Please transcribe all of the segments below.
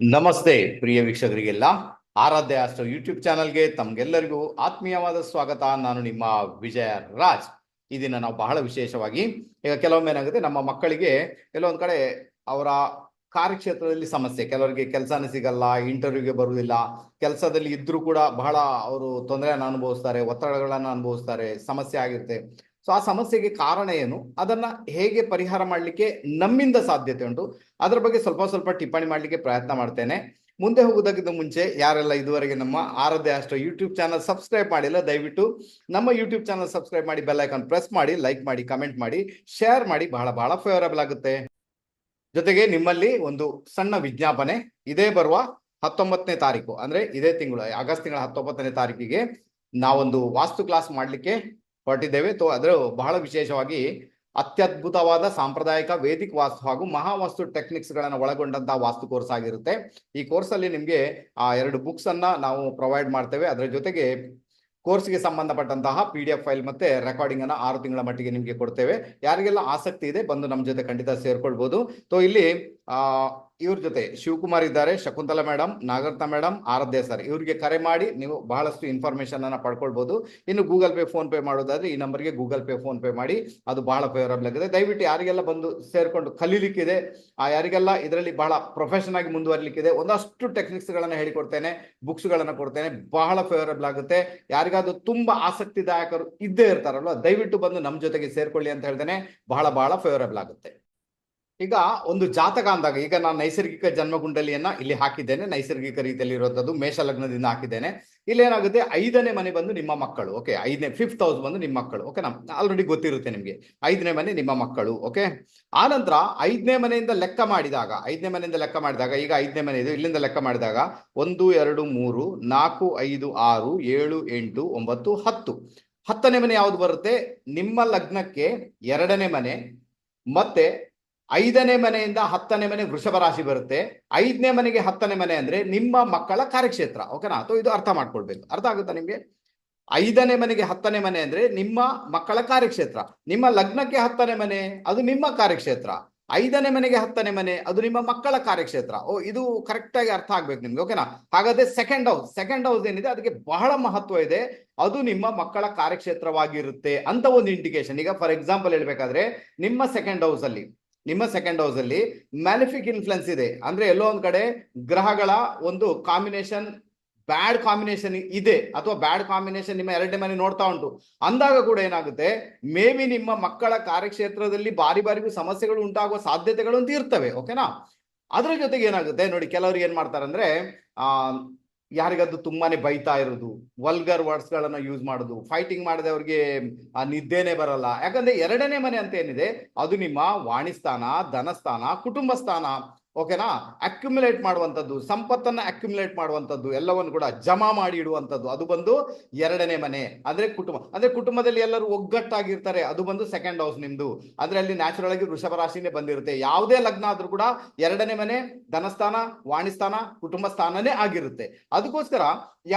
ನಮಸ್ತೆ ಪ್ರಿಯ ವೀಕ್ಷಕರಿಗೆಲ್ಲ. ಆರಾಧ್ಯ ಅಷ್ಟೋ ಯೂಟ್ಯೂಬ್ ಚಾನಲ್ಗೆ ತಮ್ಗೆಲ್ಲರಿಗೂ ಆತ್ಮೀಯವಾದ ಸ್ವಾಗತ. ನಾನು ನಿಮ್ಮ ವಿಜಯ ರಾಜ್. ಈ ದಿನ ನಾವು ಬಹಳ ವಿಶೇಷವಾಗಿ, ಈಗ ಕೆಲವೊಮ್ಮೆ ಏನಾಗುತ್ತೆ ನಮ್ಮ ಮಕ್ಕಳಿಗೆ ಕೆಲವೊಂದು ಕಡೆ ಅವರ ಕಾರ್ಯಕ್ಷೇತ್ರದಲ್ಲಿ ಸಮಸ್ಯೆ. ಕೆಲವರಿಗೆ ಕೆಲಸನೇ ಸಿಗಲ್ಲ ಇಂಟರ್ವ್ಯೂಗೆ ಬರುವುದಿಲ್ಲ. ಕೆಲಸದಲ್ಲಿ ಇದ್ರೂ ಕೂಡ ಬಹಳ ಅವರು ತೊಂದರೆಯನ್ನು ಅನುಭವಿಸ್ತಾರೆ, ಒತ್ತಡಗಳನ್ನು ಅನುಭವಿಸ್ತಾರೆ, ಸಮಸ್ಯೆ ಆಗಿರುತ್ತೆ. ಸೊ ಆ ಸಮಸ್ಯೆಗೆ ಕಾರಣ ಏನು? ಅದನ್ನ ಹೇಗೆ ಪರಿಹಾರ ಮಾಡಲಿಕ್ಕೆ ನಮ್ಮಿಂದ ಸಾಧ್ಯತೆ ಉಂಟು. ಅದರ ಬಗ್ಗೆ ಸ್ವಲ್ಪ ಸ್ವಲ್ಪ ಟಿಪ್ಪಣಿ ಮಾಡಲಿಕ್ಕೆ ಪ್ರಯತ್ನ ಮಾಡ್ತೇನೆ. ಮುಂದೆ ಹೋಗುವುದಕ್ಕಿಂತ ಮುಂಚೆ ಯಾರೆಲ್ಲ ಇದುವರೆಗೆ ನಮ್ಮ ಆರಾಧ್ಯ ಅಷ್ಟು ಯೂಟ್ಯೂಬ್ ಚಾನಲ್ ಸಬ್ಸ್ಕ್ರೈಬ್ ಮಾಡಿಲ್ಲ, ದಯವಿಟ್ಟು ನಮ್ಮ ಯೂಟ್ಯೂಬ್ ಚಾನಲ್ ಸಬ್ಸ್ಕ್ರೈಬ್ ಮಾಡಿ ಬೆಲ್ ಐಕಾನ್ ಪ್ರೆಸ್ ಮಾಡಿ ಲೈಕ್ ಮಾಡಿ ಕಮೆಂಟ್ ಮಾಡಿ ಶೇರ್ ಮಾಡಿ. ಬಹಳ ಬಹಳ ಫೇವರಬಲ್ ಆಗುತ್ತೆ. ಜೊತೆಗೆ ನಿಮ್ಮಲ್ಲಿ ಒಂದು ಸಣ್ಣ ವಿಜ್ಞಾಪನೆ ಇದೇ ಬರುವ ಹತ್ತೊಂಬತ್ತನೇ ತಾರೀಕು. ಅಂದ್ರೆ ಇದೇ ತಿಂಗಳು, ಆಗಸ್ಟ್ ತಿಂಗಳ ಹತ್ತೊಂಬತ್ತನೇ ತಾರೀಕಿಗೆ ನಾವೊಂದು ವಾಸ್ತು ಕ್ಲಾಸ್ ಮಾಡ್ಲಿಕ್ಕೆ ಹೊರಟಿದ್ದೇವೆ ಅದರ ಬಹಳ ವಿಶೇಷವಾಗಿ ಅತ್ಯದ್ಭುತವಾದ ಸಾಂಪ್ರದಾಯಿಕ ವೇದಿಕ್ ವಾಸ್ತು ಹಾಗೂ ಮಹಾವಾಸ್ತು ಟೆಕ್ನಿಕ್ಸ್ ಗಳನ್ನ ಒಳಗೊಂಡಂತಹ ವಾಸ್ತು ಕೋರ್ಸ್ ಆಗಿರುತ್ತೆ. ಈ ಕೋರ್ಸ್ ಅಲ್ಲಿ ನಿಮ್ಗೆ ಆ ಎರಡು ಬುಕ್ಸ್ ಅನ್ನ ನಾವು ಪ್ರೊವೈಡ್ ಮಾಡ್ತೇವೆ. ಅದರ ಜೊತೆಗೆ ಕೋರ್ಸ್ಗೆ ಸಂಬಂಧಪಟ್ಟಂತಹ ಪಿ ಡಿ ಎಫ್ ಫೈಲ್ ಮತ್ತೆ ರೆಕಾರ್ಡಿಂಗ್ ಅನ್ನ ಆರು ತಿಂಗಳ ಮಟ್ಟಿಗೆ ನಿಮ್ಗೆ ಕೊಡ್ತೇವೆ. ಯಾರಿಗೆಲ್ಲ ಆಸಕ್ತಿ ಇದೆ ಬಂದು ನಮ್ಮ ಜೊತೆ ಖಂಡಿತ ಸೇರ್ಕೊಳ್ಬಹುದು ಸೊ ಇಲ್ಲಿ ಆ ಇವ್ರ ಜೊತೆ ಶಿವಕುಮಾರ್ ಇದ್ದಾರೆ, Shakuntala madam Nagaratna madam Aradhya sir. ಇವ್ರಿಗೆ ಕರೆ ಮಾಡಿ ನೀವು ಬಹಳಷ್ಟು ಇನ್ಫಾರ್ಮೇಶನ್ ಅನ್ನ ಪಡ್ಕೊಳ್ಬಹುದು ಇನ್ನು ಗೂಗಲ್ ಪೇ ಫೋನ್ ಪೇ ಮಾಡೋದಾದ್ರೆ ಈ ನಂಬರ್ಗೆ ಗೂಗಲ್ ಪೇ ಫೋನ್ ಪೇ ಮಾಡಿ ಅದು ಬಹಳ ಫೇವರಬಲ್ ಆಗಿದೆ. ದಯವಿಟ್ಟು ಯಾರಿಗೆಲ್ಲ ಬಂದು ಸೇರ್ಕೊಂಡು ಕಲೀಲಿಕ್ಕಿದೆ, ಆ ಯಾರಿಗೆಲ್ಲ ಇದರಲ್ಲಿ ಬಹಳ ಪ್ರೊಫೆಷನ್ ಆಗಿ ಮುಂದುವರಿಲಿಕ್ಕಿದೆ, ಒಂದಷ್ಟು ಟೆಕ್ನಿಕ್ಸ್ ಗಳನ್ನ ಹೇಳಿಕೊಡ್ತೇನೆ ಬುಕ್ಸ್ ಗಳನ್ನ ಕೊಡ್ತೇನೆ, ಬಹಳ ಫೇವರಬಲ್ ಆಗುತ್ತೆ. ಯಾರಿಗಾದ್ರೂ ತುಂಬಾ ಆಸಕ್ತಿದಾಯಕರು ಇದ್ದೇ ಇರ್ತಾರಲ್ವ, ದಯವಿಟ್ಟು ಬಂದು ನಮ್ಮ ಜೊತೆಗೆ ಸೇರ್ಕೊಳ್ಳಿ ಅಂತ ಹೇಳ್ತೇನೆ, ಬಹಳ ಬಹಳ ಫೇವರಬಲ್ ಆಗುತ್ತೆ. ಈಗ ಒಂದು ಜಾತಕ ಅಂದಾಗ, ಈಗ ನಾನು ನೈಸರ್ಗಿಕ ಜನ್ಮಗುಂಡಲಿಯನ್ನ ಇಲ್ಲಿ ಹಾಕಿದ್ದೇನೆ, ನೈಸರ್ಗಿಕ ರೀತಿಯಲ್ಲಿ ಇರುವಂತದ್ದು ಮೇಷ ಲಗ್ನದಿಂದ ಹಾಕಿದ್ದೇನೆ. ಇಲ್ಲಿ ಏನಾಗುತ್ತೆ ಐದನೇ ಮನೆ ಬಂದು ನಿಮ್ಮ ಮಕ್ಕಳು ಓಕೆ ಐದನೇ ಫಿಫ್ತ್ ಹೌಸ್ ಬಂದು ನಿಮ್ಮ ಮಕ್ಕಳು ಓಕೆ ನಮ್ ಆಲ್ರೆಡಿ ಗೊತ್ತಿರುತ್ತೆ ನಿಮಗೆ. ಐದನೇ ಮನೆ ನಿಮ್ಮ ಮಕ್ಕಳು ಓಕೆ ಆ ನಂತರ ಐದನೇ ಮನೆಯಿಂದ ಲೆಕ್ಕ ಮಾಡಿದಾಗ, ಐದನೇ ಮನೆಯಿಂದ ಲೆಕ್ಕ ಮಾಡಿದಾಗ, ಈಗ ಐದನೇ ಮನೆ ಇದು, ಇಲ್ಲಿಂದ ಲೆಕ್ಕ ಮಾಡಿದಾಗ, ಒಂದು, ಎರಡು, ಮೂರು, ನಾಲ್ಕು, ಐದು, ಆರು, ಏಳು, ಎಂಟು, ಒಂಬತ್ತು, ಹತ್ತು. ಹತ್ತನೇ ಮನೆ ಯಾವ್ದು ಬರುತ್ತೆ? ನಿಮ್ಮ ಲಗ್ನಕ್ಕೆ ಎರಡನೇ ಮನೆ, ಮತ್ತೆ ಐದನೇ ಮನೆಯಿಂದ ಹತ್ತನೇ ಮನೆ ವೃಷಭ ರಾಶಿ ಬರುತ್ತೆ. ಐದನೇ ಮನೆಗೆ ಹತ್ತನೇ ಮನೆ ಅಂದ್ರೆ ನಿಮ್ಮ ಮಕ್ಕಳ ಕಾರ್ಯಕ್ಷೇತ್ರ. ಓಕೆನಾ ಅಥವಾ ಇದು ಅರ್ಥ ಮಾಡ್ಕೊಳ್ಬೇಕು. ಅರ್ಥ ಆಗುತ್ತಾ ನಿಮ್ಗೆ? ಐದನೇ ಮನೆಗೆ ಹತ್ತನೇ ಮನೆ ಅಂದ್ರೆ ನಿಮ್ಮ ಮಕ್ಕಳ ಕಾರ್ಯಕ್ಷೇತ್ರ. ನಿಮ್ಮ ಲಗ್ನಕ್ಕೆ ಹತ್ತನೇ ಮನೆ, ಅದು ನಿಮ್ಮ ಕಾರ್ಯಕ್ಷೇತ್ರ. ಐದನೇ ಮನೆಗೆ ಹತ್ತನೇ ಮನೆ, ಅದು ನಿಮ್ಮ ಮಕ್ಕಳ ಕಾರ್ಯಕ್ಷೇತ್ರ. ಓ, ಇದು ಕರೆಕ್ಟ್ ಆಗಿ ಅರ್ಥ ಆಗ್ಬೇಕು ನಿಮ್ಗೆ. ಓಕೆನಾ ಹಾಗಾದ್ರೆ ಸೆಕೆಂಡ್ ಹೌಸ್ ಸೆಕೆಂಡ್ ಹೌಸ್ ಏನಿದೆ? ಅದಕ್ಕೆ ಬಹಳ ಮಹತ್ವ ಇದೆ. ಅದು ನಿಮ್ಮ ಮಕ್ಕಳ ಕಾರ್ಯಕ್ಷೇತ್ರವಾಗಿರುತ್ತೆ ಅಂತ ಒಂದು ಇಂಡಿಕೇಶನ್ ಈಗ ಫಾರ್ ಎಕ್ಸಾಂಪಲ್ ಹೇಳ್ಬೇಕಾದ್ರೆ ನಿಮ್ಮ ಸೆಕೆಂಡ್ ಹೌಸ್ ಅಲ್ಲಿ ನಿಮ್ಮ ಸೆಕೆಂಡ್ ಹೌಸ್ ಅಲ್ಲಿ ಮ್ಯಾಲಿಫಿಕ್ ಇನ್ಫ್ಲುಯೆನ್ಸ್ ಇದೆ. ಅಂದ್ರೆ ಎಲ್ಲೋ ಒಂದ್ ಕಡೆ ಗ್ರಹಗಳ ಒಂದು ಕಾಂಬಿನೇಷನ್ ಬ್ಯಾಡ್ ಕಾಂಬಿನೇಷನ್ ಇದೆ. ಅಥವಾ ಬ್ಯಾಡ್ ಕಾಂಬಿನೇಷನ್ ನಿಮ್ಮ ಎರಡನೇ ಮನೆ ನೋಡ್ತಾ ಉಂಟು. ಅಂದಾಗ ಕೂಡ ಏನಾಗುತ್ತೆ ಮೇ ಬಿ ನಿಮ್ಮ ಮಕ್ಕಳ ಕಾರ್ಯಕ್ಷೇತ್ರದಲ್ಲಿ ಬಾರಿ ಬಾರಿಗೂ ಸಮಸ್ಯೆಗಳು ಉಂಟಾಗುವ ಸಾಧ್ಯತೆಗಳು ಅಂತ ಇರ್ತವೆ ಓಕೆನಾ ಅದ್ರ ಜೊತೆಗೆ ಏನಾಗುತ್ತೆ, ನೋಡಿ ಕೆಲವರು ಏನ್ ಮಾಡ್ತಾರೆ ಅಂದ್ರೆ ಆ ಯಾರಿಗದು ತುಂಬಾನೇ ಬೈತಾ ಇರೋದು ವಲ್ಗರ್ ವರ್ಡ್ಸ್ ಗಳನ್ನ ಯೂಸ್ ಮಾಡೋದು ಫೈಟಿಂಗ್ ಮಾಡದೆ ಅವ್ರಿಗೆ, ಆ ನಿದ್ದೆನೆ ಬರಲ್ಲ. ಯಾಕಂದ್ರೆ ಎರಡನೇ ಮನೆ ಅಂತ ಏನಿದೆ? ಅದು ನಿಮ್ಮ ವಾಣಿಸ್ಥಾನ, ಧನಸ್ಥಾನ ಕುಟುಂಬ ಸ್ಥಾನ ಓಕೆನಾ? ಅಕ್ಯುಮುಲೇಟ್ ಮಾಡುವಂಥದ್ದು, ಸಂಪತ್ತನ್ನು ಅಕ್ಯುಮುಲೇಟ್ ಮಾಡುವಂಥದ್ದು, ಎಲ್ಲವನ್ನು ಕೂಡ ಜಮಾ ಮಾಡಿ ಇಡುವಂಥದ್ದು, ಅದು ಬಂದು ಎರಡನೇ ಮನೆ. ಅಂದರೆ ಕುಟುಂಬ, ಅಂದರೆ ಕುಟುಂಬದಲ್ಲಿ ಎಲ್ಲರೂ ಒಗ್ಗಟ್ಟಾಗಿರ್ತಾರೆ, ಅದು ಬಂದು ಸೆಕೆಂಡ್ ಹೌಸ್ ನಿಮ್ಮದು ಅಂದರೆ ಅಲ್ಲಿ ನ್ಯಾಚುರಲ್ ಆಗಿ ವೃಷಭ ರಾಶಿನೇ ಬಂದಿರುತ್ತೆ. ಯಾವುದೇ ಲಗ್ನ ಆದರೂ ಕೂಡ ಎರಡನೇ ಮನೆ, ಧನಸ್ಥಾನ, ವಾಣಿಸ್ಥಾನ ಕುಟುಂಬ ಸ್ಥಾನನೇ ಆಗಿರುತ್ತೆ. ಅದಕ್ಕೋಸ್ಕರ